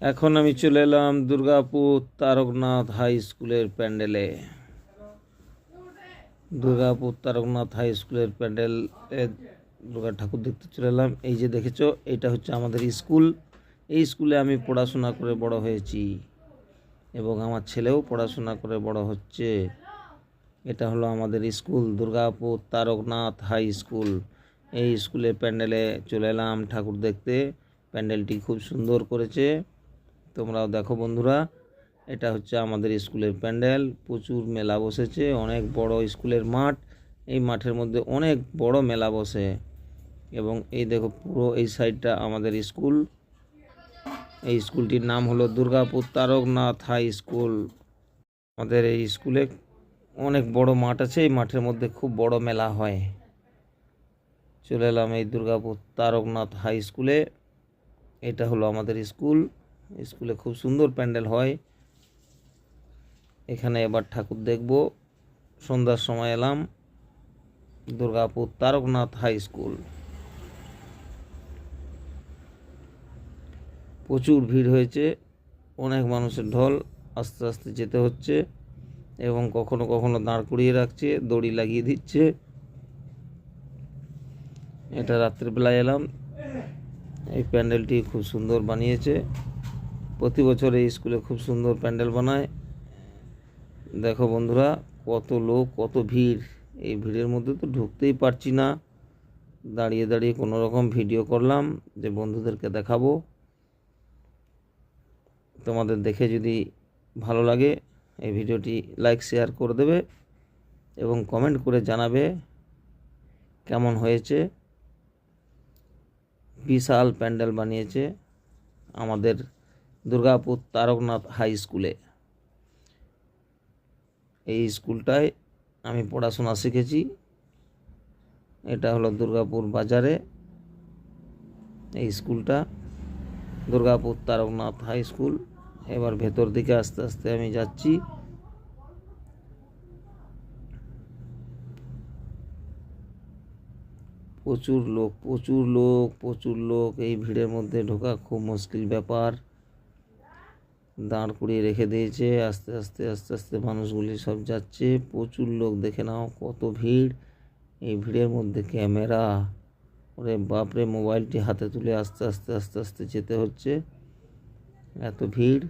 এখন আমি চলে এলাম দুর্গাপুর তারকনাথ হাই স্কুলের প্যান্ডেলে। দুর্গাপুর তারকনাথ হাই স্কুলের প্যান্ডেল দুর্গা ঠাকুর দেখতে চলে এলাম। এই যে দেখেছ, এটা হচ্ছে আমাদের স্কুল। এই স্কুলে আমি পড়াশোনা করে বড় হয়েছি এবং আমার ছেলেও পড়াশোনা করে বড় হচ্ছে। এটা হলো আমাদের school, Durgapur Tarakanath high school. এই স্কুলের প্যান্ডেলে চলে এলাম ঠাকুর দেখতে। প্যান্ডেলটি খুব সুন্দর করেছে। তোমরাও দেখো বন্ধুরা, এটা হচ্ছে আমাদের স্কুলের প্যান্ডেল, প্রচুর মেলা বসেছে, অনেক বড় স্কুলের মাঠ, এই মাঠের মধ্যে অনেক বড় মেলা বসে। এবং এই দেখো পুরো এই সাইডটা আমাদের স্কুল, এই স্কুলটির নাম হলো দুর্গাপুর তারকনাথ হাই স্কুল। আমাদের এই স্কুলে অনেক বড় মাঠ আছে, এই মাঠের মধ্যে খুব বড় মেলা হয়। চলে এলাম এই দুর্গাপুর তারকনাথ হাই স্কুলে, এটা হলো আমাদের স্কুল। স্কুলে খুব সুন্দর প্যান্ডেল হয়। এখানে এবার ঠাকুর দেখব। সন্ধ্যার সময় এলাম দুর্গাপুর তারকনাথ হাই স্কুল। প্রচুর ভিড় হয়েছে, অনেক মানুষের ঢল আস্তে আস্তে যেতে হচ্ছে এবং কখনো কখনো দাঁড় করিয়ে রাখছে, দড়ি লাগিয়ে দিচ্ছে। এটা রাত্রিবেলায় এলাম। এই প্যান্ডেলটি খুব সুন্দর বানিয়েছে। প্রতি বছর এই স্কুলে খুব সুন্দর প্যান্ডেল বানায়। দেখো বন্ধুরা, কত লোক, কত ভিড়। এই ভিড়ের মধ্যে তো ঢুকতেই পারছি না। দাঁড়িয়ে দাঁড়িয়ে কোনো রকম ভিডিও করলাম যে বন্ধুদেরকে দেখাবো। তোমাদের দেখে যদি ভালো লাগে, এই ভিডিওটি লাইক, শেয়ার করে দেবে এবং কমেন্ট করে জানাবে কেমন হয়েছে। বিশাল প্যান্ডেল বানিয়েছে আমাদের দুর্গাপুর তারকনাথ হাই স্কুলে। এই স্কুলটায় আমি পড়াশোনা শিখেছি। এটা হলো দুর্গাপুর বাজারে। এই স্কুলটা দুর্গাপুর তারকনাথ হাই স্কুল। এবার ভেতর দিকে আস্তে আস্তে আমি যাচ্ছি। প্রচুর লোক প্রচুর লোক প্রচুর লোক। এই ভিড়ের মধ্যে ঢোকা খুব মুশকিল ব্যাপার। দাঁড় করিয়ে রেখে দিয়েছে। আস্তে আস্তে আস্তে আস্তে মানুষগুলি সব যাচ্ছে। প্রচুর লোক দেখে নাও কত ভিড়। এই ভিড়ের মধ্যে ক্যামেরা। ওরে বাপরে, মোবাইলটি হাতে তুলে আস্তে আস্তে আস্তে আস্তে যেতে হচ্ছে। এত ভিড়।